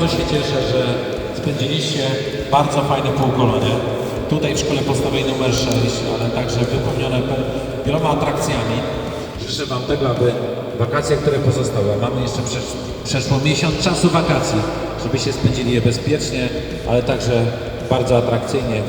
Bardzo się cieszę, że spędziliście bardzo fajne półkolonie. Tutaj w szkole podstawowej numer 6, ale także wypełnione wieloma atrakcjami. Życzę Wam tego, aby wakacje, które pozostały, mamy jeszcze przesz- przeszło miesiąc czasu wakacji, żebyście spędzili je bezpiecznie, ale także bardzo atrakcyjnie